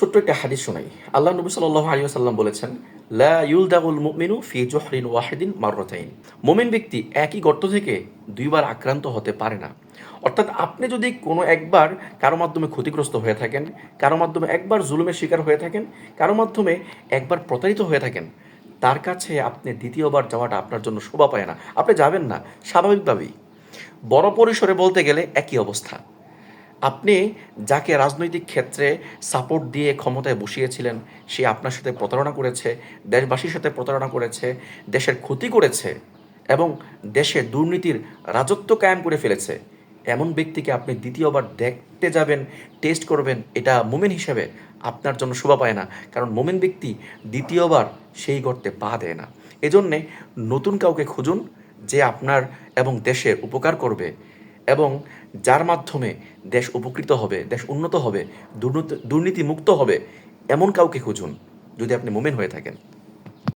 ছোট্ট একটা হাদিস শোনাই। আল্লাহ নবী সাল্লাহ আলী সাল্লাম বলেছেন, লা ইউলদাগুল মুমিনু ফি জোহরিন ওয়াহিদিন মাররতাইন। মোমিন ব্যক্তি একই গর্ত থেকে দুইবার আক্রান্ত হতে পারে না। অর্থাৎ আপনি যদি কোনো একবার কারও মাধ্যমে ক্ষতিগ্রস্ত হয়ে থাকেন, কারও মাধ্যমে একবার জুলুমের শিকার হয়ে থাকেন, কারও মাধ্যমে একবার প্রতারিত হয়ে থাকেন, তার কাছে আপনি দ্বিতীয়বার যাওয়াটা আপনার জন্য শোভা পায় না। আপনি যাবেন না, স্বাভাবিকভাবেই। বড় পরিসরে বলতে গেলে একই অবস্থা। আপনি যাকে রাজনৈতিক ক্ষেত্রে সাপোর্ট দিয়ে ক্ষমতায় বসিয়েছিলেন, সে আপনার সাথে প্রতারণা করেছে, দেশবাসীর সাথে প্রতারণা করেছে, দেশের ক্ষতি করেছে এবং দেশে দুর্নীতির রাজত্ব কায়েম করে ফেলেছে। এমন ব্যক্তিকে আপনি দ্বিতীয়বার দেখতে যাবেন টেস্ট করবেন, এটা মোমেন হিসেবে আপনার জন্য শোভা পায় না। কারণ মোমেন ব্যক্তি দ্বিতীয়বার সেই গর্তে পা দেয় না। এজন্যে নতুন কাউকে খুঁজুন, যে আপনার এবং দেশের উপকার করবে। এবং যার মাধ্যমে দেশ উপকৃত হবে, দেশ উন্নত হবে, দুর্নীতি দুর্নীতি মুক্ত হবে, এমন কাউকে খুঁজুন, যদি আপনি মোমেন হয়ে থাকেন।